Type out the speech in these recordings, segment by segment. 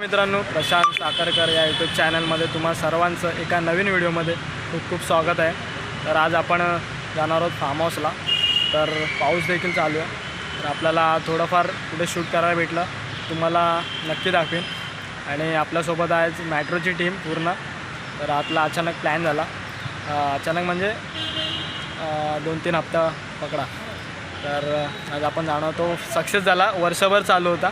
मित्रांनो प्रशांत साखरकर या यूट्यूब चॅनलमध्ये तुम्हा सर्वांचं एका नवीन व्हिडिओमध्ये खूप खूप स्वागत आहे. तर आज आपण जाणार आहोत फार्म हाऊसला तर पाऊस देखील चालू आहे. तर आपल्याला थोडंफार कुठे शूट करायला भेटलं. तुम्हाला नक्की दाखवेन. आणि आपल्यासोबत आज मॅट्रोची टीम पूर्ण. तर आतला अचानक प्लॅन झाला. अचानक म्हणजे दोन तीन हप्ता पकडा. तर आज आपण जाणार तो सक्सेस झाला. वर्षभर चालू होता.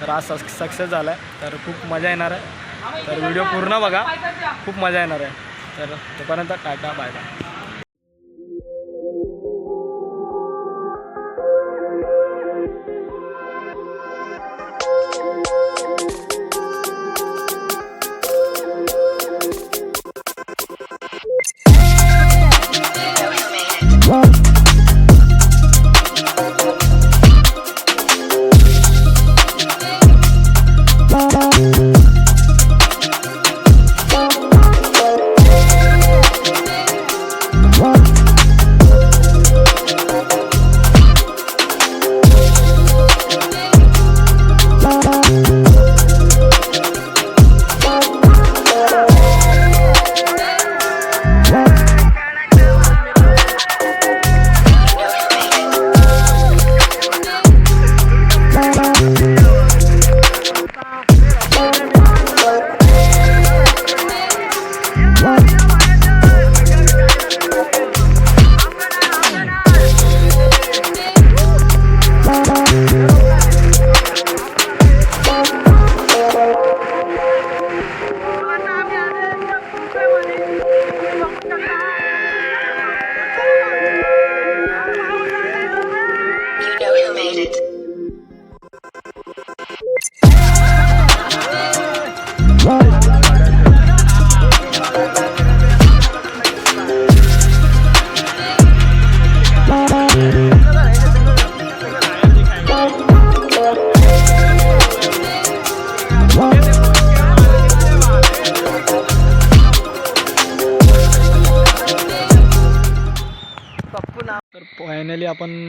तर आज सक् सक्सेस झाला आहे तर खूप मजा येणार आहे. तर व्हिडिओ पूर्ण बघा. खूप मजा येणार आहे. तर तोपर्यंत टाटा बाय बाय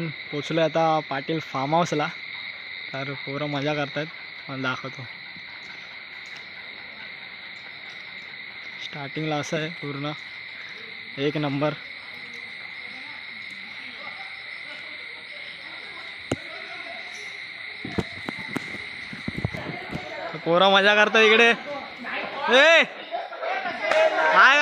आपण पोचलो आहे आता पाटील फार्म हाऊसला तर पोरं मजा करतायत. मला दाखवतो. स्टार्टिंगला असं आहे पूर्ण. एक नंबर पोरं मजा करतात इकडे. ए! काय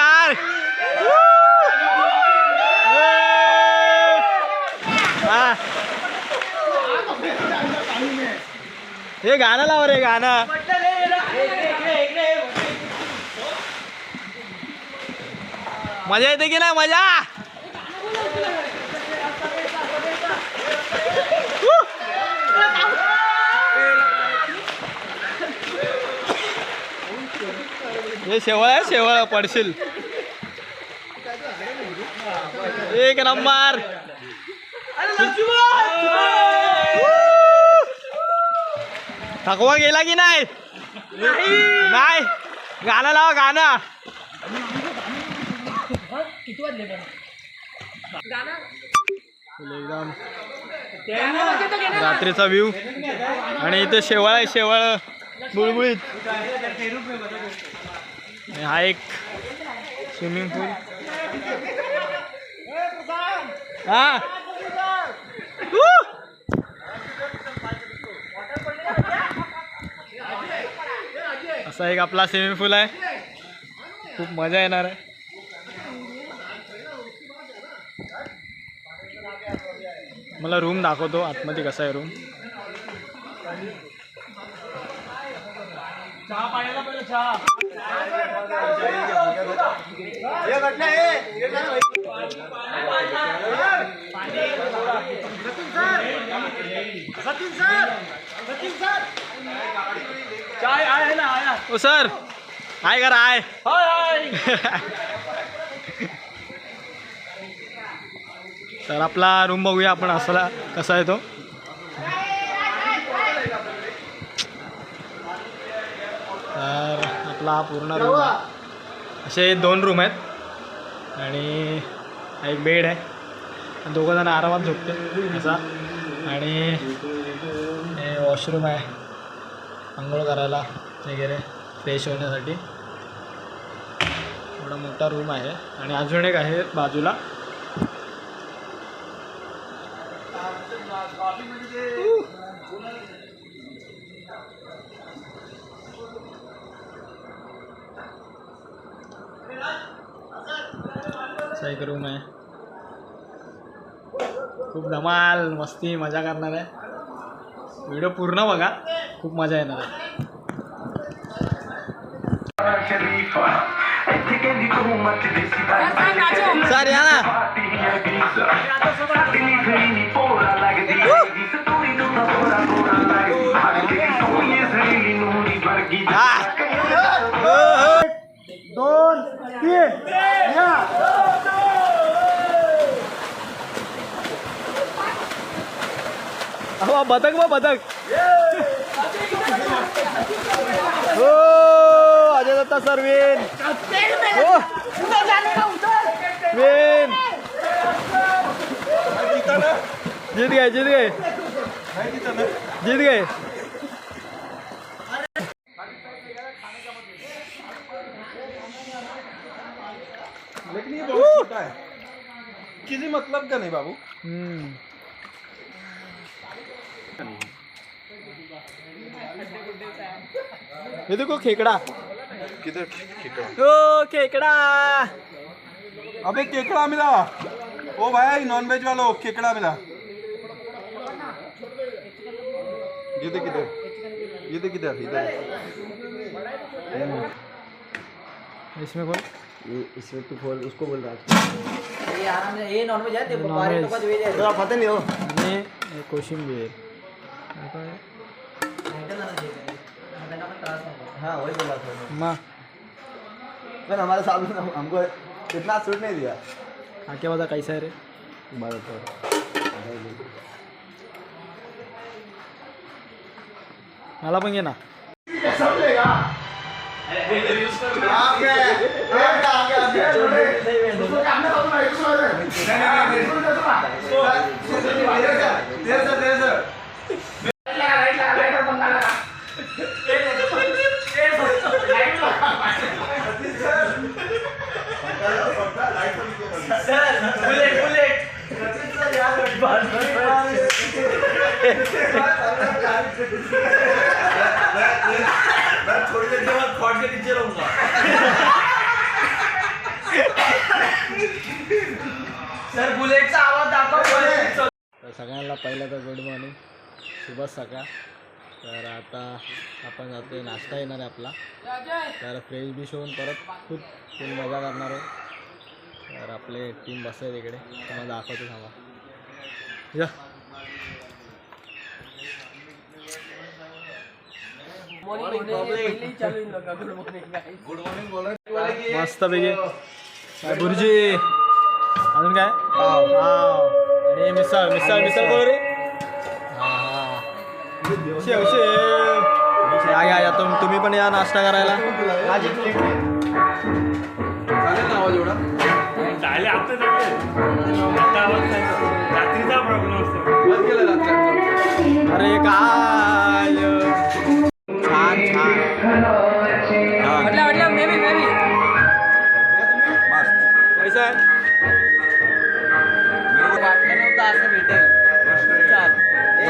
हे गाणं लाव रे गाणं. मजा येते की नाही? मजा. हे शेवळ आहे शेवळ पडशील. एक नंबर. थकवा गेला की नाही? नाही. गाणं लावा गाणं. एकदम रात्रीचा व्ह्यू आणि इथे शेवळ आहे शेवळ. बुळबुळीत. हा एक स्विमिंग पूल हा? असा एक आपला स्विमिंग पूल आहे. खूप मजा येणार आहे. मला रूम दाखवतो आतमध्ये कसा आहे रूम ओ सर. हाय करा हाय तर आपला रूम बघूया आपण असला कसा आहे तो. तर आपला हा पूर्ण रूम असे दोन रूम आहेत. आणि एक बेड आहे. दोघं जण आरामात झोपते असा. आणि हे वॉशरूम आहे. आंघोळ करायला वगैरे फ्रेश होण्यासाठी. एवढा मोठा रूम आहे. आणि अजून एक आहे बाजूला. असा एक रूम आहे. खूप धमाल मस्ती मजा करणार. आहे व्हिडिओ पूर्ण बघा. खूप मजा येणार आहे. सर या ना. दोन तीन. या. बदक बा बदक. Datta sir win. विन। जीत गए जीत गए। जीत गए। लेकिन ये बहुत छोटा है। किसी मतलब का नहीं बाबू। हम्म. हे देखो खेकडा। किधर केकड़ा ओ खेकडा अबे केकड़ा मिला। ओ भाई नॉन वेज वालों केकड़ा मिला। ये देख इधर। ये देख इधर इधर। इसमें कौन ये इसमें तू बोल उसको बोल रहा है ये आराम से ये नॉनवेज है Non-veg. बारे तो वेज है। तो आप पता नहीं हो आणि हे कोशिंबीर हे। हाँ वही बोला था मैं। मा पर हमारे सामने हमको इतना सूट नहीं दिया हा क्या बता कैसा है रे मला पण घे ना सकाळ तर आता आपण जातोय नाश्ता येणार आहे आपला. तर फ्रेश बिश होऊन परत खूप फुल मजा करणार आहे तर आपले टीम बसले तिकडे तुम्हाला दाखवतो थांबा. या मस्त पैकी. काय अजून काय? मिसळ मिसळ मिसळ बोल रे शेव शेव या या या तुम तुम्ही पण या नाश्ता करायला. चालेल ना आवाज एवढा? चालेल आता चालेल. रात्रीचा प्रॉब्लेम असतो. बंद केलं रात्री अरे काय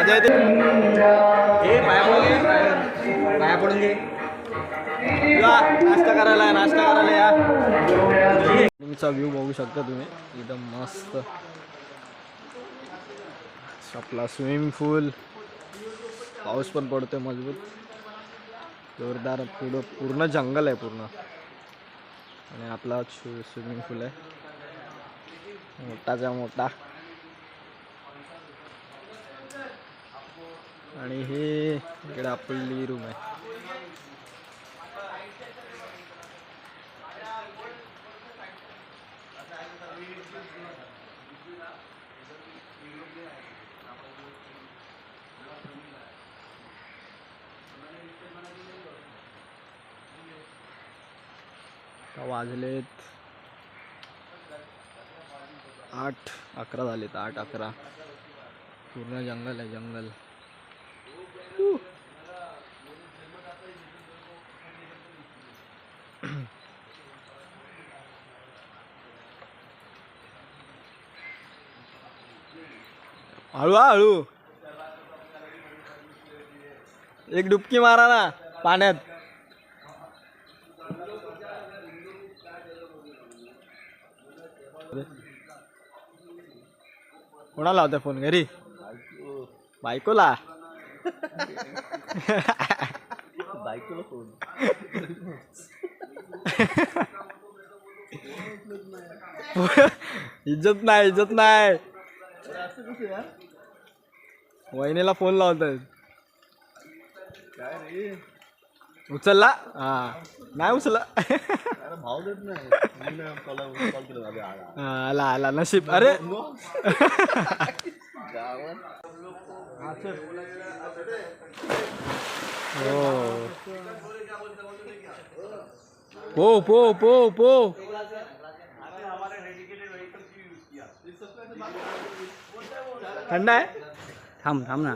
मजा येते. हे पाया पडून घे. पाया पडून घे. या नाश्ता करायला नाश्ता करायला या. तुमचा व्ह्यू बघू शकता तुम्ही. एकदम मस्त. आपला स्विमिंग पूल पाऊस पण पडतोय मजबूत. जोरदार पुढं पूर्ण जंगल आहे पूर्ण. आणि आपला स्विमिंग पूल आहे. मोठाचा मोठा. आणि हे रूम आहे. आता वाजलेत आठ अकरा आठ अकरा. पूर्ण जंगल आहे जंगल. हळू हळू. एक डुबकी मारा ना पाण्यात. कोणाला होता फोन घरी? बायकोला? बायकोला फोन इज्जत नाही इज्जत नाही. वहिनीला फोन लावतात उचलला? हा. नाही उचलला. भाव देत नाही आला आला. नशीब. अरे. हो पो पो पो थंड आहे? थांब थांब ना.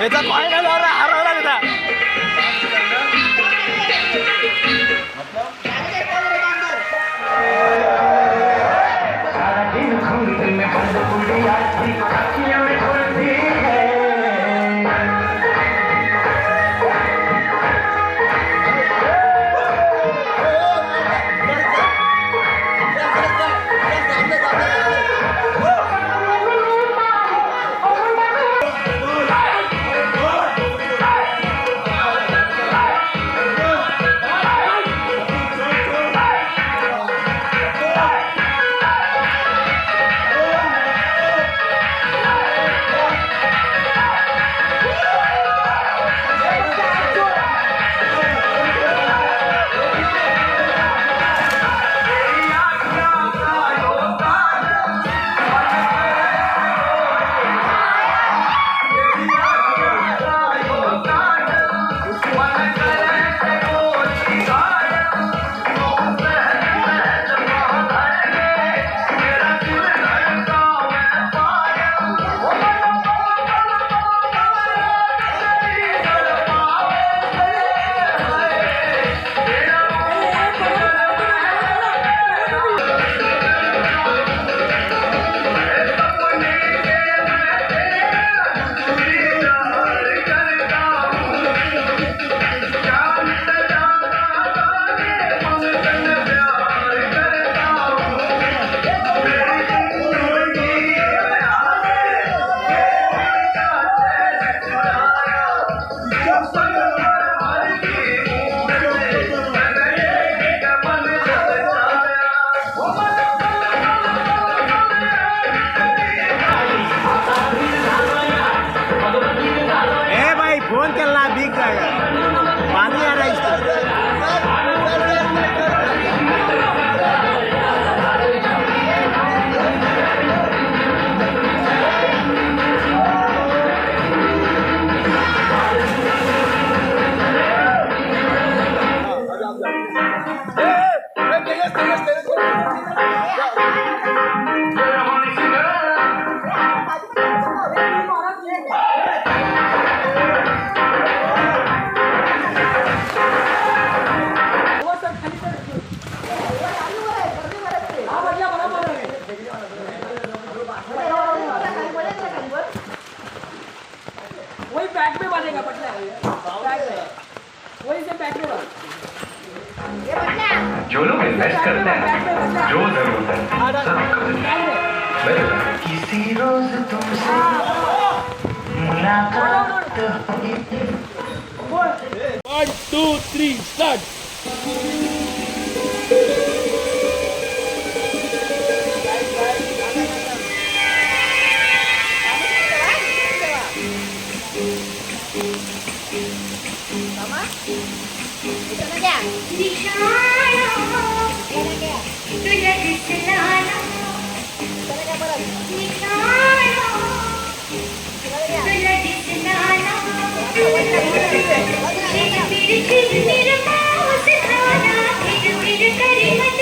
याचा फायनल हरवला त्याचा जो लोग इन्वेस्ट करते हैं जो जरूरत है सब कभी किसी रोज तुमसे मुलाकात होगी वन टू थ्री फिर फिर फिर पाऊस खाना फिर फिर करी मदनाचा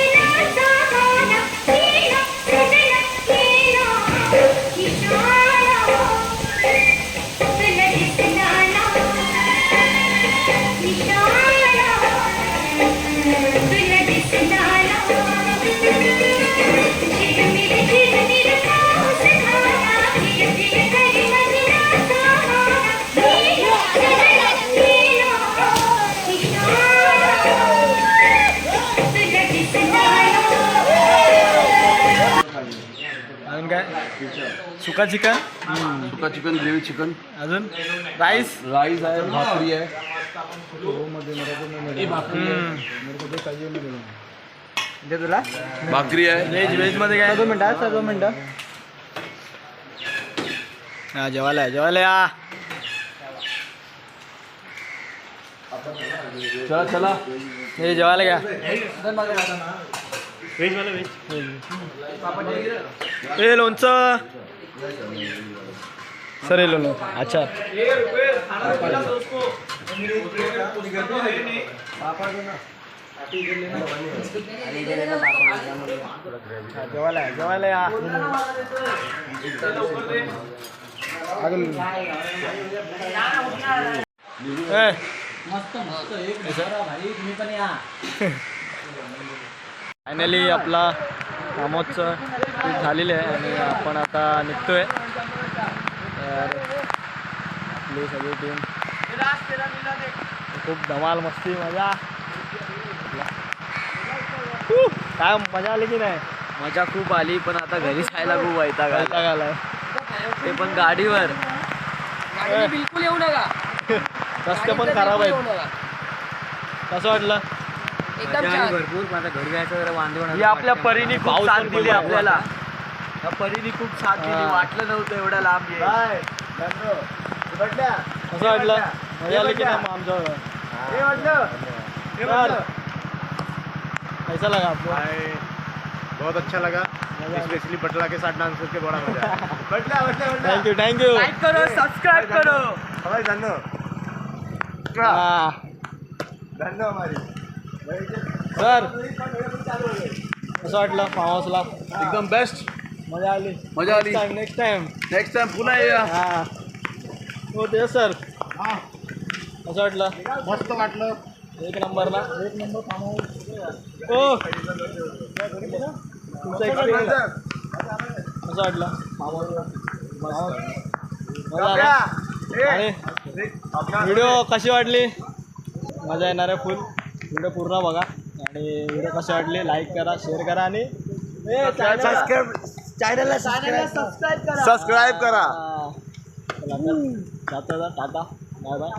सुका चिकन? सुका चिकन ग्रेव्ही चिकन. अजून? राईस? राईस आहे भाकरी आहे. दे तुला. भाकरी आहे. व्हेज व्हेजमध्ये काय? दोन मिनटं सर दोन मिनटं हा जेवायला आहे जेवायला या. चला चला. हे जेवायला घ्या. व्हेज मला व्हेज ए लोणचं. सर हे लोणचं अच्छा। जेवायला जेवायला या फायनली आपला कामोदचं शूट झालेलं आहे आणि आपण आता निघतोय. तर आपली सगळी टीम खूप धमाल मस्ती मजा. काय मजा आली की नाही? मजा खूप आली पण आता घरी जायला खूप वैताग आलाय. ते पण गाडीवर. बिलकुल येऊ नका. रस्ते पण खराब आहेत. नका. कसं वाटलं? एकदम छान. भरपूर माझा घरी जायचं जरा वांदे ही आपल्या परीने खूप साथ दिली आपल्याला. या परीने खूप साथ दिली. वाटलं नव्हतं एवढ्या लांब येईल. बाय. बटल्या कसं वाटलं? मजा आली की नाही मग आमच्यावर? हे. वाटलं? सर कैसा लगा आपको बहुत अच्छा लगा. स्पेशली बटला के साथ डांस करके बड़ा मजा आया. बटल्या बटल्या बटल्या thank you thank you like करो सबस्क्राईब करो. हा. जानो हमारी. सर कसं वाटलं? हाऊसला एकदम बेस्ट मजा आली. मजा आली. नेक्स्ट टाइम नेक्स्ट टाइम पुन्हा येऊया. हा. हो ते सर. कसं वाटलं? मस्त वाटलं. एक नंबरला. एक नंबर फार्म हो. तुमचा एक्सपिरियन्स कसं वाटलं? मजा आला. आणि व्हिडिओ कशी वाटली? मजा येणार आहे फुल व्हिडिओ पूर्ण बघा आणि व्हिडिओ कशी वाटली लाईक करा शेअर करा आणि सबस्क्राईब चॅनलला सबस्क्राईब करा. सबस्क्राईब करा. जाता टाटा बाय बाय